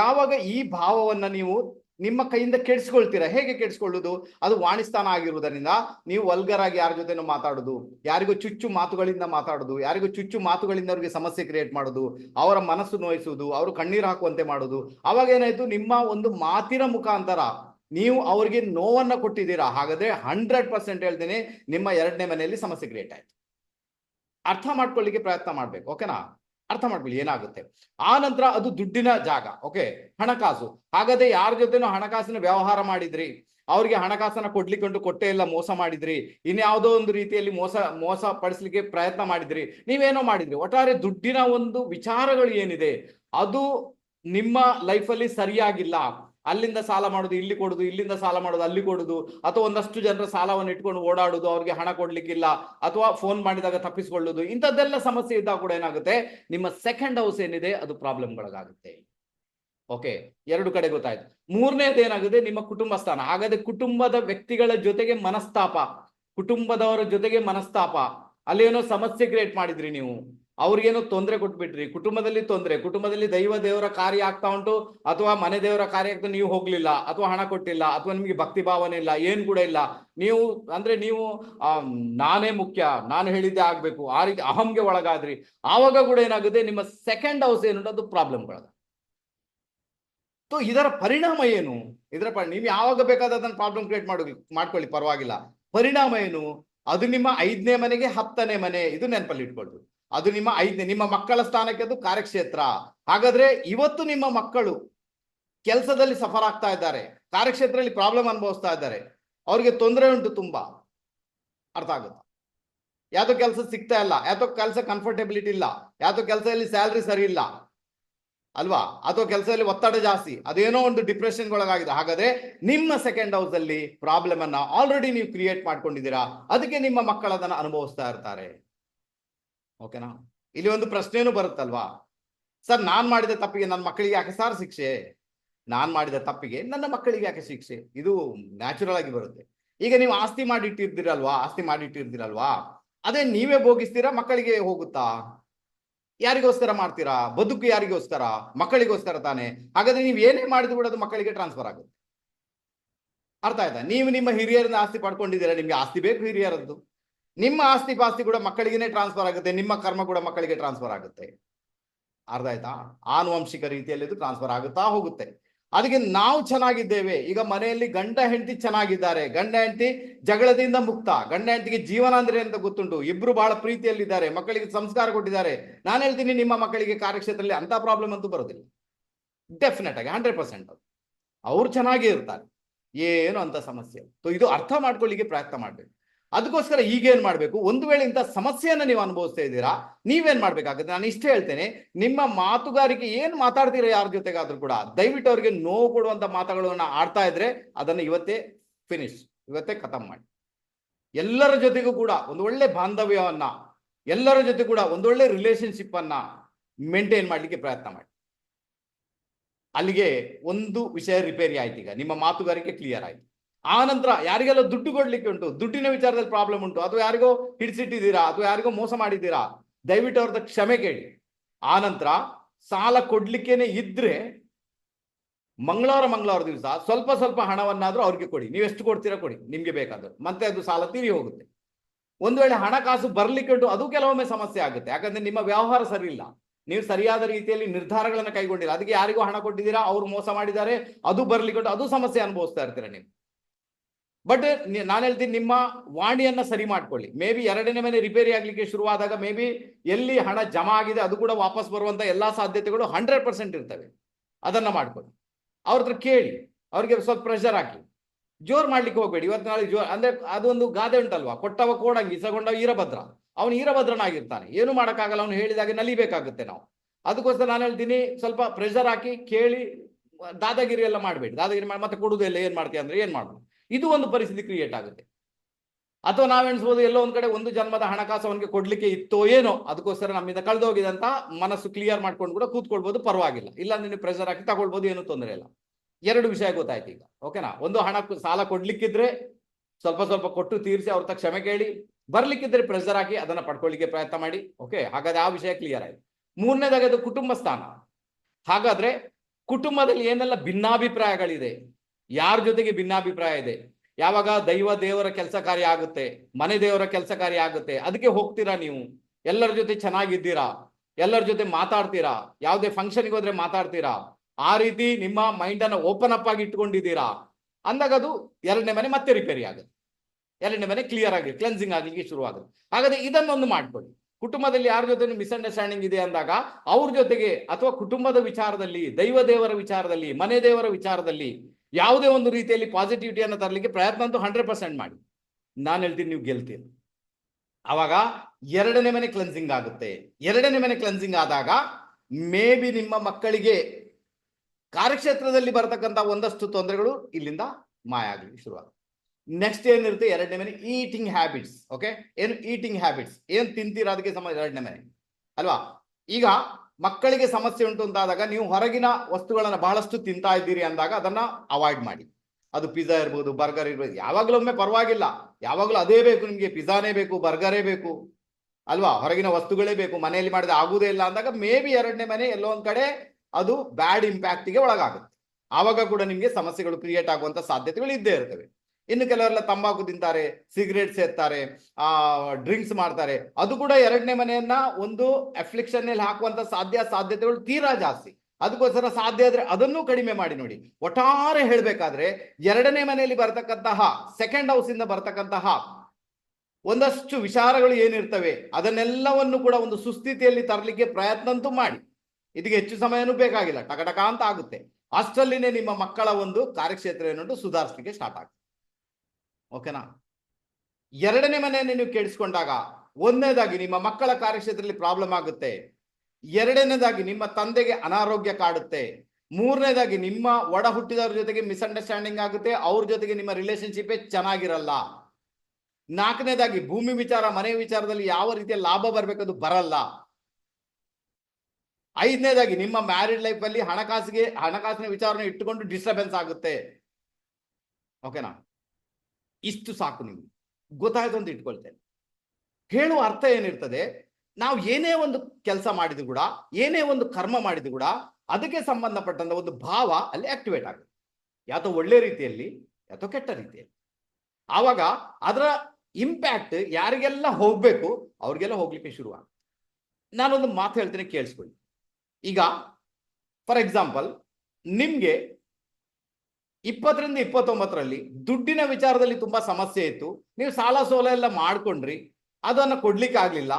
ಯಾವಾಗ ಈ ಭಾವವನ್ನು ನೀವು ನಿಮ್ಮ ಕೈಯಿಂದ ಕೆಡಿಸ್ಕೊಳ್ತೀರಾ? ಹೇಗೆ ಕೆಡಿಸ್ಕೊಳ್ಳುದು? ಅದು ವಾಣಿಸ್ತಾನ ಆಗಿರುವುದರಿಂದ ನೀವು ವಲ್ಗರಾಗಿ ಯಾರ ಜೊತೆನೂ ಮಾತಾಡುದು, ಯಾರಿಗೂ ಚುಚ್ಚು ಮಾತುಗಳಿಂದ ಮಾತಾಡುದು, ಯಾರಿಗೂ ಚುಚ್ಚು ಮಾತುಗಳಿಂದ ಅವ್ರಿಗೆ ಸಮಸ್ಯೆ ಕ್ರಿಯೇಟ್ ಮಾಡುದು, ಅವರ ಮನಸ್ಸು ನೋಯಿಸುವುದು, ಅವರು ಕಣ್ಣೀರು ಹಾಕುವಂತೆ ಮಾಡುದು. ಅವಾಗ ಏನಾಯ್ತು? ನಿಮ್ಮ ಒಂದು ಮಾತಿನ ಮುಖಾಂತರ ನೀವು ಅವ್ರಿಗೆ ನೋವನ್ನ ಕೊಟ್ಟಿದ್ದೀರಾ? ಹಾಗಾದ್ರೆ ಹಂಡ್ರೆಡ್ ಪರ್ಸೆಂಟ್ ಹೇಳ್ತೇನೆ, ನಿಮ್ಮ ಎರಡನೇ ಮನೆಯಲ್ಲಿ ಸಮಸ್ಯೆ ಕ್ರಿಯೇಟ್ ಆಯ್ತು. ಅರ್ಥ ಮಾಡ್ಕೊಳ್ಳಿಕ್ಕೆ ಪ್ರಯತ್ನ ಮಾಡ್ಬೇಕು ಓಕೆನಾ ಅರ್ಥ ಮಾಡ್ಕೊಳ್ಳಿ, ಏನಾಗುತ್ತೆ? ಆ ನಂತರ ಅದು ದುಡ್ಡಿನ ಜಾಗ ಓಕೆ ಹಣಕಾಸು. ಹಾಗಾದ್ರೆ ಯಾರ ಜೊತೆನೂ ಹಣಕಾಸಿನ ವ್ಯವಹಾರ ಮಾಡಿದ್ರಿ? ಅವ್ರಿಗೆ ಹಣಕಾಸನ್ನ ಕೊಡ್ಲಿಕ್ಕೆ ಕೊಟ್ಟೇ ಇಲ್ಲ, ಮೋಸ ಮಾಡಿದ್ರಿ? ಇನ್ಯಾವುದೋ ಒಂದು ರೀತಿಯಲ್ಲಿ ಮೋಸ ಮೋಸ ಪಡಿಸ್ಲಿಕ್ಕೆ ಪ್ರಯತ್ನ ಮಾಡಿದ್ರಿ? ನೀವೇನೋ ಮಾಡಿದ್ರಿ. ಒಟ್ಟಾರೆ ದುಡ್ಡಿನ ಒಂದು ವಿಚಾರಗಳು ಏನಿದೆ? ಅದು ನಿಮ್ಮ ಲೈಫಲ್ಲಿ ಸರಿಯಾಗಿಲ್ಲ. ಅಲ್ಲಿಂದ ಸಾಲ ಮಾಡುದು, ಇಲ್ಲಿ ಕೊಡುದು, ಇಲ್ಲಿಂದ ಸಾಲ ಮಾಡುದು, ಅಲ್ಲಿ ಕೊಡುದು, ಅಥವಾ ಒಂದಷ್ಟು ಜನರ ಸಾಲವನ್ನು ಇಟ್ಕೊಂಡು ಓಡಾಡುದು, ಅವ್ರಿಗೆ ಹಣ ಕೊಡ್ಲಿಕ್ಕಿಲ್ಲ, ಅಥವಾ ಫೋನ್ ಮಾಡಿದಾಗ ತಪ್ಪಿಸಿಕೊಳ್ಳುದು, ಇಂಥದ್ದೆಲ್ಲ ಸಮಸ್ಯೆ ಇದ್ದಾಗ ಕೂಡ ಏನಾಗುತ್ತೆ? ನಿಮ್ಮ ಸೆಕೆಂಡ್ ಹೌಸ್ ಏನಿದೆ, ಅದು ಪ್ರಾಬ್ಲಮ್ಗಳಾಗುತ್ತೆ ಓಕೆ ಎರಡು ಕಡೆ ಗೊತ್ತಾಯ್ತು. ಮೂರನೇದು ಏನಾಗುತ್ತೆ? ನಿಮ್ಮ ಕುಟುಂಬ ಸ್ಥಾನ ಹಾಗಾದ್ರೆ ಕುಟುಂಬದ ವ್ಯಕ್ತಿಗಳ ಜೊತೆಗೆ ಮನಸ್ತಾಪ, ಕುಟುಂಬದವರ ಜೊತೆಗೆ ಮನಸ್ತಾಪ, ಅಲ್ಲೇನೋ ಸಮಸ್ಯೆ ಕ್ರಿಯೇಟ್ ಮಾಡಿದ್ರಿ ನೀವು. ಅವ್ರಿಗೇನೋ ತೊಂದರೆ ಕೊಟ್ಬಿಟ್ರಿ? ಕುಟುಂಬದಲ್ಲಿ ತೊಂದರೆ, ಕುಟುಂಬದಲ್ಲಿ ದೈವ ದೇವರ ಕಾರ್ಯ ಆಗ್ತಾ ಉಂಟು, ಅಥವಾ ಮನೆ ದೇವರ ಕಾರ್ಯ ಆಗ್ತಾ ನೀವು ಹೋಗ್ಲಿಲ್ಲ, ಅಥವಾ ಹಣ ಕೊಟ್ಟಿಲ್ಲ, ಅಥವಾ ನಿಮಗೆ ಭಕ್ತಿ ಭಾವನೆ ಇಲ್ಲ, ಏನ್ ಕೂಡ ಇಲ್ಲ. ನೀವು ಅಂದ್ರೆ ನೀವು ನಾನೇ ಮುಖ್ಯ, ನಾನು ಹೇಳಿದ್ದೆ ಆಗ್ಬೇಕು, ಆ ರೀತಿ ಅಹಂಗೆ ಒಳಗಾದ್ರಿ. ಆವಾಗ ಕೂಡ ಏನಾಗುತ್ತೆ, ನಿಮ್ಮ ಸೆಕೆಂಡ್ ಹೌಸ್ ಏನು ಅದು ಪ್ರಾಬ್ಲಮ್ಗಳಾಗ ಸೊ ಇದರ ಪರಿಣಾಮ ಏನು? ಇದರ ನೀವು ಯಾವಾಗ ಬೇಕಾದ ಅದನ್ನ ಪ್ರಾಬ್ಲಮ್ ಕ್ರಿಯೇಟ್ ಮಾಡೋ ಮಾಡ್ಕೊಳ್ಳಿ, ಪರವಾಗಿಲ್ಲ. ಪರಿಣಾಮ ಏನು? ಅದು ನಿಮ್ಮ ಐದನೇ ಮನೆಗೆ ಹತ್ತನೇ ಮನೆ, ಇದು ನೆನಪಲ್ಲಿ ಇಟ್ಕೊಳ್ತು ಅದು ನಿಮ್ಮ ಐದನೇ, ನಿಮ್ಮ ಮಕ್ಕಳ ಸ್ಥಾನಕ್ಕೆ ಅದು ಕಾರ್ಯಕ್ಷೇತ್ರ. ಹಾಗಾದ್ರೆ ಇವತ್ತು ನಿಮ್ಮ ಮಕ್ಕಳು ಕೆಲಸದಲ್ಲಿ ಸಫರ್ ಆಗ್ತಾ ಇದ್ದಾರೆ, ಕಾರ್ಯಕ್ಷೇತ್ರದಲ್ಲಿ ಪ್ರಾಬ್ಲಮ್ ಅನುಭವಿಸ್ತಾ ಇದ್ದಾರೆ, ಅವ್ರಿಗೆ ತೊಂದರೆ ಉಂಟು ತುಂಬಾ. ಅರ್ಥ ಆಗುತ್ತೆ? ಯಾವುದೋ ಕೆಲಸ ಸಿಗ್ತಾ ಇಲ್ಲ, ಯಾವ್ದೋ ಕೆಲಸ ಕಂಫರ್ಟೆಬಿಲಿಟಿ ಇಲ್ಲ, ಯಾವ್ದೋ ಕೆಲಸದಲ್ಲಿ ಸ್ಯಾಲ್ರಿ ಸರಿ ಇಲ್ಲ, ಅಲ್ವಾ? ಅಥವಾ ಕೆಲಸದಲ್ಲಿ ಒತ್ತಡ ಜಾಸ್ತಿ, ಅದೇನೋ ಒಂದು ಡಿಪ್ರೆಷನ್ ಒಳಗಾಗಿದೆ. ಹಾಗಾದ್ರೆ ನಿಮ್ಮ ಸೆಕೆಂಡ್ ಹೌಸ್ ಅಲ್ಲಿ ಪ್ರಾಬ್ಲಮ್ ಅನ್ನ ಆಲ್ರೆಡಿ ನೀವು ಕ್ರಿಯೇಟ್ ಮಾಡ್ಕೊಂಡಿದ್ದೀರಾ, ಅದಕ್ಕೆ ನಿಮ್ಮ ಮಕ್ಕಳದನ್ನ ಅನುಭವಿಸ್ತಾ ಇರ್ತಾರೆ. ಓಕೆನಾ? ಇಲ್ಲಿ ಒಂದು ಪ್ರಶ್ನೆನೂ ಬರುತ್ತಲ್ವಾ? ಸರ್, ನಾನು ಮಾಡಿದ ತಪ್ಪಿಗೆ ನನ್ನ ಮಕ್ಕಳಿಗೆ ಯಾಕೆ ಸಾರ್ ಶಿಕ್ಷೆ? ನಾನ್ ಮಾಡಿದ ತಪ್ಪಿಗೆ ನನ್ನ ಮಕ್ಕಳಿಗೆ ಯಾಕೆ ಶಿಕ್ಷೆ? ಇದು ನ್ಯಾಚುರಲ್ ಆಗಿ ಬರುತ್ತೆ. ಈಗ ನೀವು ಆಸ್ತಿ ಮಾಡಿಟ್ಟಿರ್ದಿರಲ್ವಾ? ಆಸ್ತಿ ಮಾಡಿಟ್ಟಿರ್ದಿರಲ್ವಾ? ಅದೇ ನೀವೇ ಭೋಗಿಸ್ತೀರಾ, ಮಕ್ಕಳಿಗೆ ಹೋಗುತ್ತಾ? ಯಾರಿಗೋಸ್ಕರ ಮಾಡ್ತೀರಾ? ಬದುಕು ಯಾರಿಗೋಸ್ಕರ? ಮಕ್ಕಳಿಗೋಸ್ಕರ ತಾನೆ? ಹಾಗಾದ್ರೆ ನೀವು ಏನೇ ಮಾಡಿದ್ರು ಕೂಡ ಅದು ಮಕ್ಕಳಿಗೆ ಟ್ರಾನ್ಸ್ಫರ್ ಆಗುತ್ತೆ. ಅರ್ಥ ಆಯ್ತಾ? ನೀವು ನಿಮ್ಮ ಹಿರಿಯರನ್ನ ಆಸ್ತಿ ಪಡ್ಕೊಂಡಿದ್ದೀರಾ? ನಿಮ್ಗೆ ಆಸ್ತಿ ಬೇಕು ಹಿರಿಯರದ್ದು. ನಿಮ್ಮ ಆಸ್ತಿ ಪಾಸ್ತಿ ಕೂಡ ಮಕ್ಕಳಿಗೆನೆ ಟ್ರಾನ್ಸ್ಫರ್ ಆಗುತ್ತೆ, ನಿಮ್ಮ ಕರ್ಮ ಕೂಡ ಮಕ್ಕಳಿಗೆ ಟ್ರಾನ್ಸ್ಫರ್ ಆಗುತ್ತೆ. ಅರ್ಥ ಆಯ್ತಾ? ಆನುವಂಶಿಕ ರೀತಿಯಲ್ಲಿ ಇದು ಟ್ರಾನ್ಸ್ಫರ್ ಆಗುತ್ತಾ ಹೋಗುತ್ತೆ. ಅದಕ್ಕೆ ನಾವು ಚೆನ್ನಾಗಿದ್ದೇವೆ. ಈಗ ಮನೆಯಲ್ಲಿ ಗಂಡ ಹೆಂಡತಿ ಚೆನ್ನಾಗಿದ್ದಾರೆ. ಗಂಡ ಹೆಂಡತಿ ಜಗಳದಿಂದ ಮುಕ್ತ. ಗಂಡ ಹೆಂಡತಿಗೆ ಜೀವನ ಅಂದ್ರೆ ಅಂತ ಗೊತ್ತುಂಟು? ಇಬ್ರು ಬಹಳ ಪ್ರೀತಿಯಲ್ಲಿದ್ದಾರೆ. ಮಕ್ಕಳಿಗೆ ಸಂಸ್ಕಾರ ಕೊಟ್ಟಿದ್ದಾರೆ. ನಾನು ಹೇಳ್ತೀನಿ ನಿಮ್ಮ ಮಕ್ಕಳಿಗೆ ಕಾರ್ಯಕ್ಷೇತ್ರದಲ್ಲಿ ಅಂತ ಪ್ರಾಬ್ಲಮ್ ಅಂತೂ ಬರೋದಿಲ್ಲ. ಡೆಫಿನೆಟ್ ಆಗಿ ಹಂಡ್ರೆಡ್ ಪರ್ಸೆಂಟ್ ಅವ್ರು ಚೆನ್ನಾಗೇ ಇರ್ತಾರೆ. ಏನು ಅಂತ ಸಮಸ್ಯೆ ಸೊ ಇದು ಅರ್ಥ ಮಾಡ್ಕೊಳ್ಳಿಕ್ಕೆ ಪ್ರಯತ್ನ ಮಾಡ್ಬೇಕು. ಅದಕ್ಕೋಸ್ಕರ ಈಗೇನ್ ಮಾಡ್ಬೇಕು? ಒಂದು ವೇಳೆ ಇಂಥ ಸಮಸ್ಯೆಯನ್ನು ನೀವು ಅನುಭವಿಸ್ತಾ ಇದ್ದೀರಾ, ನೀವೇನ್ ಮಾಡ್ಬೇಕಾಗುತ್ತೆ? ನಾನು ಇಷ್ಟೇ ಹೇಳ್ತೇನೆ, ನಿಮ್ಮ ಮಾತುಗಾರಿಕೆ ಏನ್ ಮಾತಾಡ್ತೀರಾ ಯಾರ ಜೊತೆಗಾದ್ರೂ ಕೂಡ, ದಯವಿಟ್ಟು ಅವರಿಗೆ ನೋವು ಕೊಡುವಂತ ಮಾತುಗಳನ್ನ ಆಡ್ತಾ ಇದ್ರೆ ಅದನ್ನ ಇವತ್ತೇ ಫಿನಿಶ್ ಇವತ್ತೇ ಖತಮ್ ಮಾಡಿ. ಎಲ್ಲರ ಜೊತೆಗೂ ಕೂಡ ಒಂದು ಒಳ್ಳೆ ಬಾಂಧವ್ಯವನ್ನ, ಎಲ್ಲರ ಜೊತೆ ಕೂಡ ಒಂದು ಒಳ್ಳೆ ರಿಲೇಶನ್ಶಿಪ್ ಅನ್ನ ಮೇಂಟೈನ್ ಮಾಡ್ಲಿಕ್ಕೆ ಪ್ರಯತ್ನ ಮಾಡಿ. ಅಲ್ಲಿಗೆ ಒಂದು ವಿಷಯ ರಿಪೇರಿ ಆಯ್ತು ಈಗ ನಿಮ್ಮ ಮಾತುಗಾರಿಕೆ ಕ್ಲಿಯರ್ ಆಯ್ತು. ಆ ನಂತರ ಯಾರಿಗೆಲ್ಲ ದುಡ್ಡು ಕೊಡ್ಲಿಕ್ಕೆ ಉಂಟು, ದುಡ್ಡಿನ ವಿಚಾರದಲ್ಲಿ ಪ್ರಾಬ್ಲಮ್ ಉಂಟು. ಅಥವಾ ಯಾರಿಗೋ ಹಿಡಿಸಿಟ್ಟಿದ್ದೀರಾ, ಅಥವಾ ಯಾರಿಗೋ ಮೋಸ ಮಾಡಿದ್ದೀರಾ, ದಯವಿಟ್ಟು ಅವ್ರದ ಕ್ಷಮೆ ಕೇಳಿ. ಆ ಸಾಲ ಕೊಡ್ಲಿಕ್ಕೇನೆ ಇದ್ರೆ ಮಂಗಳವಾರ ಮಂಗಳವಾರ ದಿವಸ ಸ್ವಲ್ಪ ಸ್ವಲ್ಪ ಹಣವನ್ನಾದ್ರೂ ಅವ್ರಿಗೆ ಕೊಡಿ. ನೀವು ಎಷ್ಟು ಕೊಡ್ತೀರಾ ಕೊಡಿ, ನಿಮ್ಗೆ ಬೇಕಾದ್ರು ಮತ್ತೆ ಅದು ಸಾಲ ತೀರಿ ಹೋಗುತ್ತೆ. ಒಂದು ವೇಳೆ ಹಣಕಾಸು ಬರ್ಲಿಕ್ಕೆ ಉಂಟು, ಅದು ಕೆಲವೊಮ್ಮೆ ಸಮಸ್ಯೆ ಆಗುತ್ತೆ. ಯಾಕಂದ್ರೆ ನಿಮ್ಮ ವ್ಯವಹಾರ ಸರಿ ಇಲ್ಲ ನೀವು ಸರಿಯಾದ ರೀತಿಯಲ್ಲಿ ನಿರ್ಧಾರಗಳನ್ನ ಕೈಗೊಂಡಿಲ್ಲ. ಅದಕ್ಕೆ ಯಾರಿಗೂ ಹಣ ಕೊಟ್ಟಿದ್ದೀರಾ, ಅವ್ರು ಮೋಸ ಮಾಡಿದ್ದಾರೆ, ಅದು ಬರ್ಲಿಕ್ಕೆ ಉಂಟು, ಅದು ಸಮಸ್ಯೆ ಅನುಭವಿಸ್ತಾ ಇರ್ತೀರಾ ನೀವು. ಬಟ್ ನಾನು ಹೇಳ್ತೀನಿ ನಿಮ್ಮ ವಾಣಿಯನ್ನ ಸರಿ ಮಾಡ್ಕೊಳ್ಳಿ. ಮೇ ಬಿ ಎರಡನೇ ಮನೆ ರಿಪೇರಿ ಆಗ್ಲಿಕ್ಕೆ ಶುರುವಾದಾಗ ಮೇ ಬಿ ಎಲ್ಲಿ ಹಣ ಜಮಾ ಆಗಿದೆ ಅದು ಕೂಡ ವಾಪಸ್ ಬರುವಂತ ಎಲ್ಲಾ ಸಾಧ್ಯತೆಗಳು ಹಂಡ್ರೆಡ್ ಪರ್ಸೆಂಟ್ ಇರ್ತವೆ. ಅದನ್ನ ಮಾಡ್ಕೊಳ್ಳಿ. ಅವ್ರ ಹತ್ರ ಕೇಳಿ. ಅವ್ರಿಗೆ ಸ್ವಲ್ಪ ಪ್ರೆಷರ್ ಹಾಕಿ. ಜೋರ್ ಮಾಡ್ಲಿಕ್ಕೆ ಹೋಗ್ಬೇಡಿ. ಇವತ್ತು ನಾಳೆ ಜೋರ್ ಅಂದ್ರೆ ಅದೊಂದು ಗಾದೆ ಉಂಟಲ್ವಾ? ಕೊಟ್ಟವ ಕೋಡಂಗಿ ಇಸಗೊಂಡವ ಈರಭದ್ರ ಅವನು ಈರಭದ್ರನಾಗಿರ್ತಾನೆ ಏನು ಮಾಡೋಕ್ಕಾಗಲ್ಲ, ಅವನು ಹೇಳಿದಾಗ ನಲಿಬೇಕಾಗುತ್ತೆ ನಾವು. ಅದಕ್ಕೋಸ್ಕರ ನಾನು ಹೇಳ್ತೀನಿ, ಸ್ವಲ್ಪ ಪ್ರೆಷರ್ ಹಾಕಿ, ಕೇಳಿ, ದಾದಾಗಿರಿ ಎಲ್ಲ ಮಾಡಬೇಡಿ. ದಾದಾಗಿರಿ ಮಾಡಿ, ಮತ್ತೆ ಕೊಡುವುದಿಲ್ಲ ಏನ್ ಮಾಡ್ತೀಯ ಅಂದ್ರೆ ಏನ್ ಮಾಡೋದು ಇದು ಒಂದು ಪರಿಸ್ಥಿತಿ ಕ್ರಿಯೇಟ್ ಆಗುತ್ತೆ. ಅಥವಾ ನಾವೆಣಿಸ್ಬೋದು ಎಲ್ಲೋ ಒಂದ್ ಕಡೆ ಒಂದು ಜನ್ಮದ ಹಣಕಾಸು ಅವನಿಗೆ ಕೊಡ್ಲಿಕ್ಕೆ ಇತ್ತೋ ಏನೋ, ಅದಕ್ಕೋಸ್ಕರ ನಮ್ಮಿಂದ ಕಳೆದೋಗಿದೆ ಅಂತ ಮನಸ್ಸು ಕ್ಲಿಯರ್ ಮಾಡ್ಕೊಂಡು ಕೂಡ ಕೂತ್ಕೊಳ್ಬೋದು, ಪರವಾಗಿಲ್ಲ. ಇಲ್ಲ ನೀವು ಪ್ರೆಷರ್ ಹಾಕಿ ತಗೊಳ್ಬೋದು, ಏನು ತೊಂದರೆ ಇಲ್ಲ. ಎರಡು ವಿಷಯ ಗೊತ್ತಾಯ್ತು ಈಗ. ಓಕೆನಾ ಒಂದು ಹಣ ಸಾಲ ಕೊಡ್ಲಿಕ್ಕಿದ್ರೆ ಸ್ವಲ್ಪ ಸ್ವಲ್ಪ ಕೊಟ್ಟು ತೀರಿಸಿ ಅವ್ರ ತಕ್ಷ ಕ್ಷಮೆ ಕೇಳಿ, ಬರ್ಲಿಕ್ಕಿದ್ರೆ ಪ್ರೆಷರ್ ಹಾಕಿ ಅದನ್ನ ಪಡ್ಕೊಳ್ಳಿಕ್ಕೆ ಪ್ರಯತ್ನ ಮಾಡಿ. ಓಕೆ ಹಾಗಾದ್ರೆ ಆ ವಿಷಯ ಕ್ಲಿಯರ್ ಆಯ್ತು. ಮೂರನೇದಾಗದು ಕುಟುಂಬ ಸ್ಥಾನ ಹಾಗಾದ್ರೆ ಕುಟುಂಬದಲ್ಲಿ ಏನೆಲ್ಲ ಭಿನ್ನಾಭಿಪ್ರಾಯಗಳಿದೆ? ಯಾರ ಜೊತೆಗೆ ಭಿನ್ನಾಭಿಪ್ರಾಯ ಇದೆ? ಯಾವಾಗ ದೈವ ದೇವರ ಕೆಲಸ ಕಾರ್ಯ ಆಗುತ್ತೆ, ಮನೆ ದೇವರ ಕೆಲಸ ಕಾರ್ಯ ಆಗುತ್ತೆ ಅದಕ್ಕೆ ಹೋಗ್ತೀರಾ ನೀವು? ಎಲ್ಲರ ಜೊತೆ ಚೆನ್ನಾಗಿದ್ದೀರಾ? ಎಲ್ಲರ ಜೊತೆ ಮಾತಾಡ್ತೀರಾ? ಯಾವುದೇ ಫಂಕ್ಷನ್ಗೆ ಹೋದ್ರೆ ಮಾತಾಡ್ತೀರಾ? ಆ ರೀತಿ ನಿಮ್ಮ ಮೈಂಡ್ ಅನ್ನ ಓಪನ್ ಅಪ್ ಆಗಿ ಇಟ್ಕೊಂಡಿದ್ದೀರಾ? ಅಂದಾಗ ಅದು ಎರಡನೇ ಮನೆ ಮತ್ತೆ ರಿಪೇರಿ ಆಗುತ್ತೆ. ಎರಡನೇ ಮನೆ ಕ್ಲಿಯರ್ ಆಗಿ ಕ್ಲೆನ್ಸಿಂಗ್ ಆಗ್ಲಿಕ್ಕೆ ಶುರು ಆಗುತ್ತೆ ಹಾಗಾದ್ರೆ ಇದನ್ನೊಂದು ಮಾಡ್ಕೊಳ್ಳಿ. ಕುಟುಂಬದಲ್ಲಿ ಯಾರ ಜೊತೆ ಮಿಸ್ಅಂಡರ್ಸ್ಟ್ಯಾಂಡಿಂಗ್ ಇದೆ ಅಂದಾಗ, ಅವ್ರ ಜೊತೆಗೆ ಅಥವಾ ಕುಟುಂಬದ ವಿಚಾರದಲ್ಲಿ, ದೈವ ದೇವರ ವಿಚಾರದಲ್ಲಿ, ಮನೆ ದೇವರ ವಿಚಾರದಲ್ಲಿ ಯಾವುದೇ ಒಂದು ರೀತಿಯಲ್ಲಿ ಪಾಸಿಟಿವಿಟಿಯನ್ನು ತರಲಿಕ್ಕೆ ಪ್ರಯತ್ನ ಅಂತೂ ಹಂಡ್ರೆಡ್ ಪರ್ಸೆಂಟ್ ಮಾಡಿ. ನಾನು ಹೇಳ್ತೀನಿ ನೀವು ಗೆಲ್ತೀರಿ. ಆವಾಗ ಎರಡನೇ ಮನೆ ಕ್ಲೆನ್ಸಿಂಗ್ ಆಗುತ್ತೆ. ಎರಡನೇ ಮನೆ ಕ್ಲೆನ್ಸಿಂಗ್ ಆದಾಗ ಮೇ ಬಿ ನಿಮ್ಮ ಮಕ್ಕಳಿಗೆ ಕಾರ್ಯಕ್ಷೇತ್ರದಲ್ಲಿ ಬರತಕ್ಕಂಥ ಒಂದಷ್ಟು ತೊಂದರೆಗಳು ಇಲ್ಲಿಂದ ಮಾಯ ಆಗಲಿ ಶುರುವಾಗುತ್ತೆ. ನೆಕ್ಸ್ಟ್ ಏನಿರುತ್ತೆ? ಎರಡನೇ ಮನೆ ಈಟಿಂಗ್ ಹ್ಯಾಬಿಟ್ಸ್ ಓಕೆ ಏನು ಈಟಿಂಗ್ ಹ್ಯಾಬಿಟ್ಸ್ ಏನು ತಿಂತೀರಾ? ಅದಕ್ಕೆ ಸಂಬಂಧ ಎರಡನೇ ಮನೆ. ಅಲ್ವಾ? ಈಗ ಮಕ್ಕಳಿಗೆ ಸಮಸ್ಯೆ ಉಂಟು ಅಂತಾದಾಗ ನೀವು ಹೊರಗಿನ ವಸ್ತುಗಳನ್ನು ಬಹಳಷ್ಟು ತಿಂತಾ ಇದ್ದೀರಿ ಅಂದಾಗ ಅದನ್ನ ಅವಾಯ್ಡ್ ಮಾಡಿ. ಅದು ಪಿಜ್ಜಾ ಇರ್ಬೋದು ಬರ್ಗರ್ ಇರ್ಬೋದು, ಯಾವಾಗಲೂ ಒಮ್ಮೆ ಪರವಾಗಿಲ್ಲ. ಯಾವಾಗಲೂ ಅದೇ ಬೇಕು ನಿಮಗೆ ಪಿಜ್ಜಾನೇ ಬೇಕು ಬರ್ಗರೇ ಬೇಕು. ಅಲ್ವಾ? ಹೊರಗಿನ ವಸ್ತುಗಳೇ ಬೇಕು, ಮನೆಯಲ್ಲಿ ಮಾಡಿದ ಆಗುವುದೇ ಇಲ್ಲ ಅಂದಾಗ ಮೇ ಬಿ ಎರಡನೇ ಮನೆ ಎಲ್ಲೋ ಒಂದ್ ಕಡೆ ಅದು ಬ್ಯಾಡ್ ಇಂಪ್ಯಾಕ್ಟಿಗೆ ಒಳಗಾಗುತ್ತೆ. ಆವಾಗ ಕೂಡ ನಿಮಗೆ ಸಮಸ್ಯೆಗಳು ಕ್ರಿಯೇಟ್ ಆಗುವಂತ ಸಾಧ್ಯತೆಗಳು ಇದ್ದೇ ಇರ್ತವೆ. ಇನ್ನು ಕೆಲವರೆಲ್ಲ ತಂಬಾಕು ತಿಂತಾರೆ ಸಿಗರೇಟ್ ಸೇರ್ತಾರೆ ಆ ಡ್ರಿಂಕ್ಸ್ ಮಾಡ್ತಾರೆ. ಅದು ಕೂಡ ಎರಡನೇ ಮನೆಯನ್ನ ಒಂದು ಅಫ್ಲಿಕ್ಷನ್ನಲ್ಲಿ ಹಾಕುವಂತ ಸಾಧ್ಯ, ಸಾಧ್ಯತೆಗಳು ತೀರಾ ಜಾಸ್ತಿ. ಅದಕ್ಕೋಸ್ಕರ ಸಾಧ್ಯ ಆದ್ರೆ ಅದನ್ನು ಕಡಿಮೆ ಮಾಡಿ ನೋಡಿ. ಒಟ್ಟಾರೆ ಹೇಳ್ಬೇಕಾದ್ರೆ ಎರಡನೇ ಮನೆಯಲ್ಲಿ ಬರ್ತಕ್ಕಂತಹ ಸೆಕೆಂಡ್ ಹೌಸ್ ಇಂದ ಬರ್ತಕ್ಕಂತಹ ಒಂದಷ್ಟು ವಿಚಾರಗಳು ಏನಿರ್ತವೆ, ಅದನ್ನೆಲ್ಲವನ್ನು ಕೂಡ ಒಂದು ಸುಸ್ಥಿತಿಯಲ್ಲಿ ತರಲಿಕ್ಕೆ ಪ್ರಯತ್ನ ಅಂತೂ ಮಾಡಿ. ಇದಕ್ಕೆ ಹೆಚ್ಚು ಸಮಯನೂ ಬೇಕಾಗಿಲ್ಲ. ಟಕಟಕ ಅಂತ ಆಗುತ್ತೆ. ಅಷ್ಟರಲ್ಲಿನೇ ನಿಮ್ಮ ಮಕ್ಕಳ ಒಂದು ಕಾರ್ಯಕ್ಷೇತ್ರ ಏನುಂಟು ಸುಧಾರಿಸಲಿಕ್ಕೆ ಸ್ಟಾರ್ಟ್ ಆಗುತ್ತೆ. ಓಕೆನಾ? ಎರಡನೇ ಮನೆಯನ್ನು ನೀವು ಕೇಳಿಸ್ಕೊಂಡಾಗ, ಒಂದನೇದಾಗಿ ನಿಮ್ಮ ಮಕ್ಕಳ ಕಾರ್ಯಕ್ಷೇತ್ರದಲ್ಲಿ ಪ್ರಾಬ್ಲಮ್ ಆಗುತ್ತೆ. ಎರಡನೇದಾಗಿ ನಿಮ್ಮ ತಂದೆಗೆ ಅನಾರೋಗ್ಯ ಕಾಡುತ್ತೆ. ಮೂರನೇದಾಗಿ ನಿಮ್ಮ ಒಡ ಹುಟ್ಟಿದವ್ರ ಜೊತೆಗೆ ಮಿಸ್ಅಂಡರ್ಸ್ಟ್ಯಾಂಡಿಂಗ್ ಆಗುತ್ತೆ, ಅವ್ರ ಜೊತೆಗೆ ನಿಮ್ಮ ರಿಲೇಶನ್ಶಿಪೇ ಚೆನ್ನಾಗಿರಲ್ಲ. ನಾಲ್ಕನೇದಾಗಿ ಭೂಮಿ ವಿಚಾರ, ಮನೆ ವಿಚಾರದಲ್ಲಿ ಯಾವ ರೀತಿಯ ಲಾಭ ಬರಬೇಕದು ಬರಲ್ಲ. ಐದನೇದಾಗಿ ನಿಮ್ಮ ಮ್ಯಾರಿಡ್ ಲೈಫಲ್ಲಿ ಹಣಕಾಸಿಗೆ, ಹಣಕಾಸಿನ ವಿಚಾರನ ಇಟ್ಟುಕೊಂಡು ಡಿಸ್ಟರ್ಬೆನ್ಸ್ ಆಗುತ್ತೆ. ಓಕೆನಾ? ಇಷ್ಟು ಸಾಕು ನಿಮ್ಗೆ. ಗೊತ್ತಾಯ್ತು ಅಂತ ಇಟ್ಕೊಳ್ತೇನೆ. ಹೇಳುವ ಅರ್ಥ ಏನಿರ್ತದೆ? ನಾವು ಏನೇ ಒಂದು ಕೆಲಸ ಮಾಡಿದ್ರು ಕೂಡ, ಏನೇ ಒಂದು ಕರ್ಮ ಮಾಡಿದ್ರು ಕೂಡ, ಅದಕ್ಕೆ ಸಂಬಂಧಪಟ್ಟಂತ ಒಂದು ಭಾವ ಅಲ್ಲಿ ಆಕ್ಟಿವೇಟ್ ಆಗುತ್ತೆ. ಯಾತೋ ಒಳ್ಳೆ ರೀತಿಯಲ್ಲಿ, ಯಾತೋ ಕೆಟ್ಟ ರೀತಿಯಲ್ಲಿ. ಆವಾಗ ಅದರ ಇಂಪ್ಯಾಕ್ಟ್ ಯಾರಿಗೆಲ್ಲ ಹೋಗ್ಬೇಕು, ಅವ್ರಿಗೆಲ್ಲ ಹೋಗ್ಲಿಕ್ಕೆ ಶುರು ಆಗುತ್ತೆ. ನಾನೊಂದು ಮಾತು ಹೇಳ್ತೀನಿ, ಕೇಳಿಸ್ಕೊಳ್ಳಿ. ಈಗ ಫಾರ್ ಎಕ್ಸಾಂಪಲ್ ನಿಮ್ಗೆ ಇಪ್ಪತ್ತರಿಂದ ಇಪ್ಪತ್ತೊಂಬತ್ತರಲ್ಲಿ ದುಡ್ಡಿನ ವಿಚಾರದಲ್ಲಿ ತುಂಬಾ ಸಮಸ್ಯೆ ಇತ್ತು. ನೀವು ಸಾಲ ಸೋಲ ಎಲ್ಲ ಮಾಡ್ಕೊಂಡ್ರಿ, ಅದನ್ನ ಕೊಡ್ಲಿಕ್ಕೆ ಆಗ್ಲಿಲ್ಲ.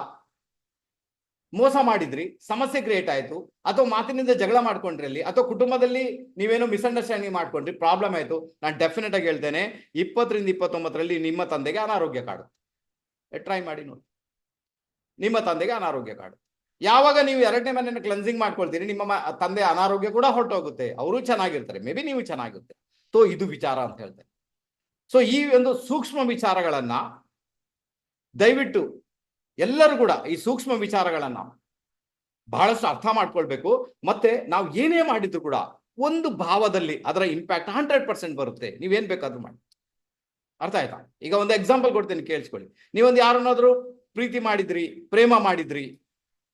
ಮೋಸ ಮಾಡಿದ್ರಿ, ಸಮಸ್ಯೆ ಕ್ರಿಯೇಟ್ ಆಯ್ತು. ಅಥವಾ ಮಾತಿನಿಂದ ಜಗಳ ಮಾಡ್ಕೊಂಡ್ರಿ ಅಲ್ಲಿ ಅಥವಾ ಕುಟುಂಬದಲ್ಲಿ ನೀವೇನೋ ಮಿಸ್ಅಂಡರ್ಸ್ಟ್ಯಾಂಡಿಂಗ್ ಮಾಡ್ಕೊಂಡ್ರಿ ಪ್ರಾಬ್ಲಮ್ ಆಯ್ತು. ನಾನು ಡೆಫಿನೆಟ್ ಆಗಿ ಹೇಳ್ತೇನೆ, ಇಪ್ಪತ್ತರಿಂದ ಇಪ್ಪತ್ತೊಂಬತ್ತರಲ್ಲಿ ನಿಮ್ಮ ತಂದೆಗೆ ಅನಾರೋಗ್ಯ ಕಾಡುತ್ತೆ ಟ್ರೈ ಮಾಡಿ ನೋಡಿ. ನಿಮ್ಮ ತಂದೆಗೆ ಅನಾರೋಗ್ಯ ಕಾಡುತ್ತೆ ಯಾವಾಗ ನೀವು ಎರಡನೇ ಮನೆಯನ್ನು ಕ್ಲೆನ್ಸಿಂಗ್ ಮಾಡ್ಕೊಳ್ತೀರಿ, ನಿಮ್ಮ ತಂದೆ ಅನಾರೋಗ್ಯ ಕೂಡ ಹೊರಟೋಗುತ್ತೆ. ಅವರು ಚೆನ್ನಾಗಿರ್ತಾರೆ. ಮೇ ಬಿ ನೀವು ಚೆನ್ನಾಗಿರುತ್ತೆ. ಸೊ ಇದು ವಿಚಾರ ಅಂತ ಹೇಳ್ತೇನೆ ಸೊ ಈ ಒಂದು ಸೂಕ್ಷ್ಮ ವಿಚಾರಗಳನ್ನ ದಯವಿಟ್ಟು ಎಲ್ಲರೂ ಕೂಡ ಈ ಸೂಕ್ಷ್ಮ ವಿಚಾರಗಳನ್ನ ಬಹಳಷ್ಟು ಅರ್ಥ ಮಾಡ್ಕೊಳ್ಬೇಕು. ಮತ್ತೆ ನಾವು ಏನೇ ಮಾಡಿದ್ರು ಕೂಡ ಒಂದು ಭಾವದಲ್ಲಿ ಅದರ ಇಂಪ್ಯಾಕ್ಟ್ ಹಂಡ್ರೆಡ್ ಪರ್ಸೆಂಟ್ ಬರುತ್ತೆ. ನೀವೇನ್ ಬೇಕಾದ್ರೂ ಮಾಡಿ. ಅರ್ಥ ಆಯ್ತಾ? ಈಗ ಒಂದು ಎಕ್ಸಾಂಪಲ್ ಕೊಡ್ತೇನೆ, ಕೇಳಿಸ್ಕೊಳ್ಳಿ. ನೀವೊಂದು ಯಾರನ್ನಾದ್ರೂ ಪ್ರೀತಿ ಮಾಡಿದ್ರಿ, ಪ್ರೇಮ ಮಾಡಿದ್ರಿ,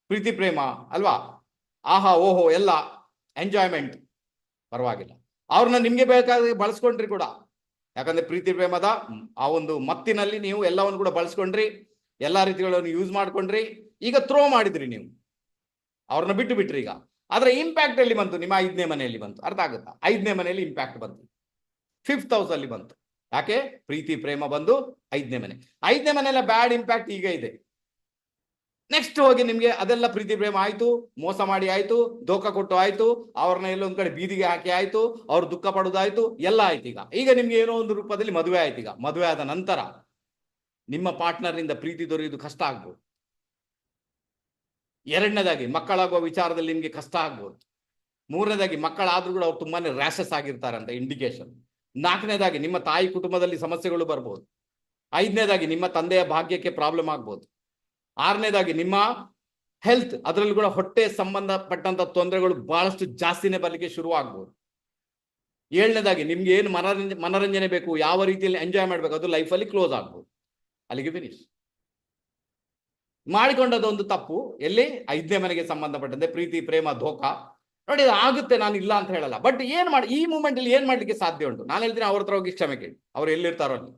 ಪ್ರೀತಿ ಪ್ರೇಮ ಅಲ್ವಾ? ಆಹಾ, ಓಹೋ, ಎಲ್ಲ ಎಂಜಾಯ್ಮೆಂಟ್ ಪರವಾಗಿಲ್ಲ. ಅವ್ರನ್ನ ನಿಮ್ಗೆ ಬೇಕಾದ ಬಳಸ್ಕೊಂಡ್ರಿ ಕೂಡ. ಯಾಕಂದ್ರೆ ಪ್ರೀತಿ ಪ್ರೇಮದ ಆ ಒಂದು ಮತ್ತಿನಲ್ಲಿ ನೀವು ಎಲ್ಲವನ್ನು ಕೂಡ ಬಳಸ್ಕೊಂಡ್ರಿ, ಎಲ್ಲಾ ರೀತಿಗಳನ್ನು ಯೂಸ್ ಮಾಡ್ಕೊಂಡ್ರಿ, ಈಗ ಥ್ರೋ ಮಾಡಿದ್ರಿ ನೀವು. ಅವ್ರನ್ನ ಬಿಟ್ಟು ಬಿಟ್ರಿ ಈಗ. ಆದ್ರೆ ಇಂಪ್ಯಾಕ್ಟ್ ಎಲ್ಲಿ ಬಂತು, ನಿಮ್ಮ ಐದನೇ ಮನೆಯಲ್ಲಿ ಬಂತು. ಅರ್ಥ ಆಗುತ್ತಾ? ಐದನೇ ಮನೆಯಲ್ಲಿ ಇಂಪ್ಯಾಕ್ಟ್ ಬಂತು. ಫಿಫ್ತ್ ಹೌಸ್ ಅಲ್ಲಿ ಬಂತು. ಯಾಕೆ? ಪ್ರೀತಿ ಪ್ರೇಮ ಬಂದು ಐದನೇ ಮನೆ. ಐದನೇ ಮನೆಯಲ್ಲ ಬ್ಯಾಡ್ ಇಂಪ್ಯಾಕ್ಟ್ ಈಗ ಇದೆ. ನೆಕ್ಸ್ಟ್ ಹೋಗಿ ನಿಮ್ಗೆ ಅದೆಲ್ಲ ಪ್ರೀತಿ, ಪ್ರೇಮ ಆಯ್ತು, ಮೋಸ ಮಾಡಿ ಆಯ್ತು, ದೋಖ ಕೊಟ್ಟು ಆಯ್ತು, ಅವ್ರನ್ನ ಎಲ್ಲೊಂದ್ ಕಡೆ ಬೀದಿಗೆ ಹಾಕಿ ಆಯ್ತು, ಅವ್ರು ದುಃಖ ಪಡೋದಾಯ್ತು, ಎಲ್ಲ ಆಯ್ತು ಈಗ. ಈಗ ನಿಮ್ಗೆ ಏನೋ ಒಂದು ರೂಪದಲ್ಲಿ ಮದುವೆ ಆಯ್ತು ಈಗ. ಮದುವೆ ಆದ ನಂತರ ನಿಮ್ಮ ಪಾರ್ಟ್ನರ್ನಿಂದ ಪ್ರೀತಿ ದೊರೆಯುವುದು ಕಷ್ಟ ಆಗ್ಬೋದು. ಎರಡನೇದಾಗಿ, ಮಕ್ಕಳಾಗುವ ವಿಚಾರದಲ್ಲಿ ನಿಮ್ಗೆ ಕಷ್ಟ ಆಗ್ಬೋದು. ಮೂರನೇದಾಗಿ, ಮಕ್ಕಳಾದ್ರೂ ಕೂಡ ಅವ್ರು ತುಂಬಾನೇ ರ್ಯಾಶಸ್ ಆಗಿರ್ತಾರೆ ಅಂತ ಇಂಡಿಕೇಶನ್ ನಾಲ್ಕನೇದಾಗಿ, ನಿಮ್ಮ ತಾಯಿ ಕುಟುಂಬದಲ್ಲಿ ಸಮಸ್ಯೆಗಳು ಬರ್ಬೋದು. ಐದನೇದಾಗಿ, ನಿಮ್ಮ ತಂದೆಯ ಭಾಗ್ಯಕ್ಕೆ ಪ್ರಾಬ್ಲಮ್ ಆಗ್ಬೋದು. ಆರನೇದಾಗಿ ನಿಮ್ಮ ಹೆಲ್ತ್ ಅದರಲ್ಲಿ ಕೂಡ ಹೊಟ್ಟೆ ಸಂಬಂಧಪಟ್ಟಂತ ತೊಂದರೆಗಳು ಬಹಳಷ್ಟು ಜಾಸ್ತಿನೇ ಬರಲಿಕ್ಕೆ ಶುರು ಆಗ್ಬೋದು ಏಳನೇದಾಗಿ ನಿಮ್ಗೆ ಏನು ಮನರಂಜನೆ ಮನರಂಜನೆ ಬೇಕು, ಯಾವ ರೀತಿಯಲ್ಲಿ ಎಂಜಾಯ್ ಮಾಡ್ಬೇಕು, ಅದು ಲೈಫಲ್ಲಿ ಕ್ಲೋಸ್ ಆಗ್ಬೋದು. ಅಲ್ಲಿಗೆ ಫಿನಿಶ್ ಮಾಡಿಕೊಂಡದ ಒಂದು ತಪ್ಪು. ಎಲ್ಲಿ? ಐದನೇ ಮನೆಗೆ ಸಂಬಂಧಪಟ್ಟಂತೆ, ಪ್ರೀತಿ, ಪ್ರೇಮ, ಧೋಕ. ನೋಡಿ ಆಗುತ್ತೆ, ನಾನು ಇಲ್ಲ ಅಂತ ಹೇಳಲ್ಲ. ಬಟ್ ಏನ್ ಮಾಡಿ, ಈ ಮೂಮೆಂಟ್ ಅಲ್ಲಿ ಏನ್ ಮಾಡ್ಲಿಕ್ಕೆ ಸಾಧ್ಯ ಉಂಟು? ನಾನು ಹೇಳ್ತೀನಿ, ಅವ್ರ ಹತ್ರ ಹೋಗಿ ಕ್ಷಮೆ ಕೇಳಿ. ಅವ್ರು ಎಲ್ಲಿರ್ತಾರೋ ಅಲ್ಲಿ.